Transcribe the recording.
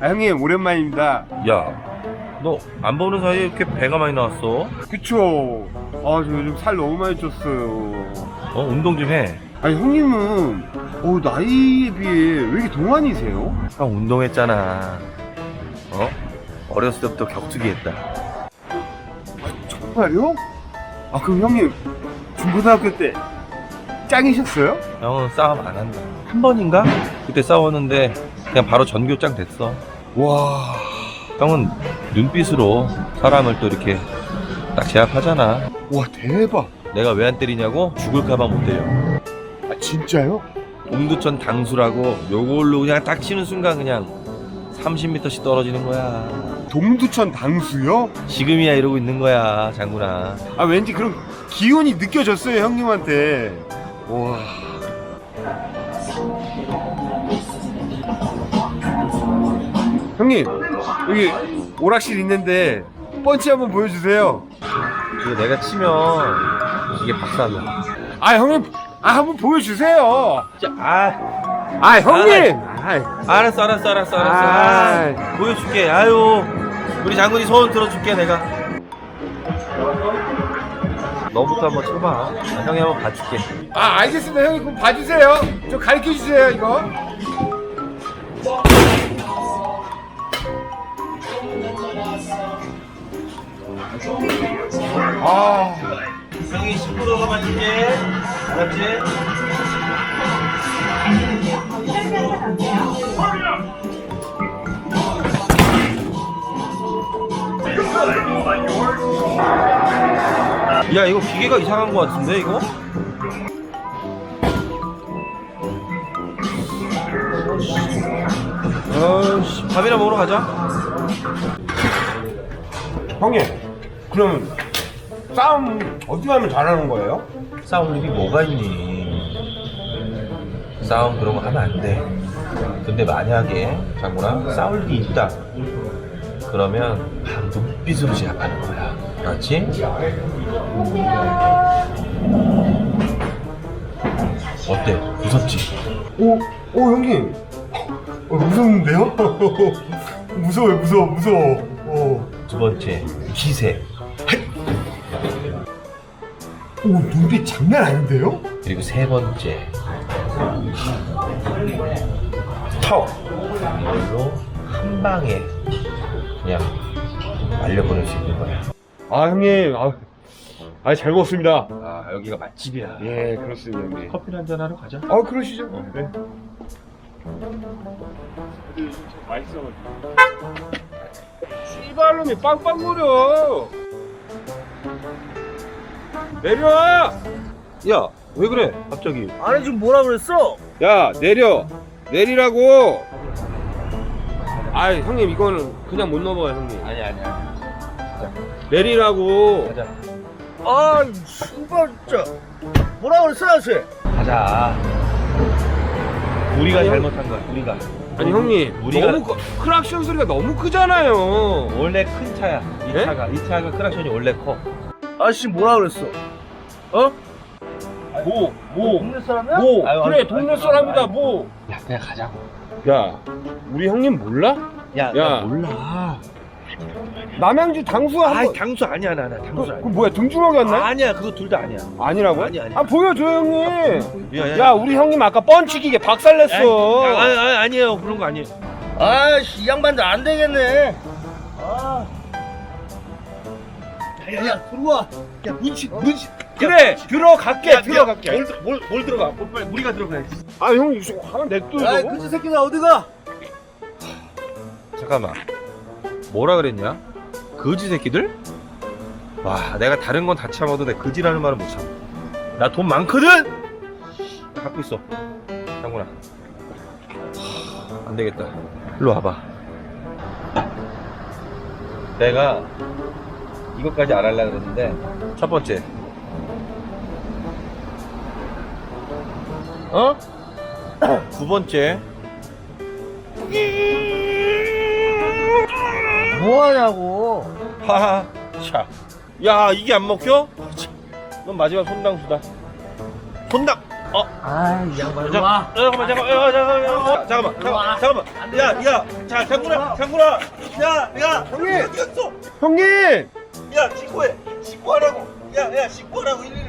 아, 형님 오랜만입니다. 야, 너 안 보는 사이에 이렇게 배가 많이 나왔어? 그쵸? 아, 저 요즘 살 너무 많이 쪘어요. 어, 운동 좀 해. 아니, 형님은, 어, 나이에 비해 왜 이렇게 동안이세요? 형 운동했잖아. 어? 어렸을 때부터 격투기 했다. 정말요? 아, 그럼 형님, 중고등학교 때 짱이셨어요? 형은 싸움 안 한다. 한 번인가? 그때 싸웠는데 그냥 바로 전교장 됐어. 와. 형은 눈빛으로 사람을 또 이렇게 딱 제압하잖아. 와, 대박. 내가 왜 안 때리냐고? 죽을까봐 못 때려. 아, 진짜요? 옹두천 당수라고 요걸로 그냥 딱 치는 순간 그냥 30m씩 떨어지는 거야. 동두천 당수요? 지금이야 이러고 있는 거야, 장군아. 아, 왠지 그런 기운이 느껴졌어요, 형님한테. 와. 형님, 여기 오락실 있는데 펀치 한번 보여주세요. 이거 내가 치면 이게 박살나. 아, 형님, 아, 한번 보여주세요. 진짜, 아, 아, 형님! 아이, 알았어, 알았어, 알았어, 알았어. 아, 보여줄게. 아유, 우리 장군이 소원 들어줄게, 내가. 너부터 한번 쳐봐. 아, 형이 한번 봐줄게. 아, 알겠습니다. 형님, 그럼 봐주세요. 좀 가르쳐 주세요, 이거. 아, 형이 시끄러워 봐줄게. 알았지? 야 이거 기계가 이상한 거 같은데 이거? 어씨 밥이나 먹으러 가자. 형님, 그럼 싸움 어떻게 하면 잘하는 거예요? 싸울 일이 뭐가 있니? 싸움 그런 거 하면 안 돼. 근데 만약에 장군아 싸울 일이 있다. 그러면 바로 눈빛으로 제압하는 거야 그렇지? 어때? 무섭지? 오, 오, 형님. 어, 무서운데요? 무서워요, 무서워, 무서워. 어. 두 번째 기세 오, 눈빛 장난 아닌데요? 그리고 세 번째 턱 이걸로 한 방에 그냥 말려보낼 수 있는 거야 아, 형님. 아, 아, 잘 먹었습니다. 아 여기가 맛집이야 예, 그렇습니다, 형님. 커피 한잔 하러 가자 아, 그러시죠. 네. 맛있어가지고. 씨발놈이 빵빵거려. 내려와! 야 왜 그래 갑자기 아니 지금 뭐라 그랬어? 야, 내려! 내리라고! 아, 형님, 이거는 그냥 못 넘어요, 형님. 아니 아니 아니 내리라고! 가자 아 씨발 진짜 뭐라 그랬어 아저씨? 가자 우리가 잘못한 거야 우리가 아니, 형님, 우리가- 너무, 크- 크락션 소리가 너무 크잖아요. 원래 큰 차야 이 네? 차가 이 차가 크락션이 원래 커 아저씨 뭐라 그랬어? 어? 뭐, 뭐, 동네 사람이야? 뭐, 아유, 그래, 아유, 동네 아유, 사람이다, 아유. 뭐. 야 그냥 가자고 야, 우리 형님 몰라? 야, 야. 나 몰라 남양주 당수 한 아이 번. 당수 아니야 나나 당수 그, 아니야 그 뭐야 등주먹이었나? 아니야 그거 둘 다 아니야 아니라고? 아니, 아니. 아 보여줘 형님. 야, 야 우리 형님 아까 펀치 기계 박살냈어. 아, 아니, 아니, 아니에요 그런 거 아니에요 아씨 이 양반들 안 되겠네. 아. 야야 들어와. 야 문신 문신. 그래 들어갈게 들어갈게. 뭘, 뭘, 뭘 들어가 뭘 빨리 우리가 들어가야지 아형 이거 하나 냅둬. 아이 그지 새끼들 어디가? 잠깐만 뭐라 그랬냐 거지 새끼들? 와 내가 다른 건 다 참아도 내 거지라는 말은 못 참아. 나 돈 많거든? 나 갖고 있어. 장군아. 하, 안 되겠다. 일로 와봐. 내가 이것까지 안 하려고 그랬는데 첫 번째. 어? 두 번째. 뭐하냐고. 하하 차. 야 이게 안 먹혀? 참, 넌 마지막 손당수다 손당 아이 양반 자, 와. 잠깐만, 잠깐만, 야, 잠깐만, 잠깐만, 잠깐만, 잠깐만. 야, 야, 자, 장군아, 장군아. 야, 야, 형님! 어디 갔어? 형님! 야, 신고해. 신고하라고. 야, 야, 신고하라고. 112.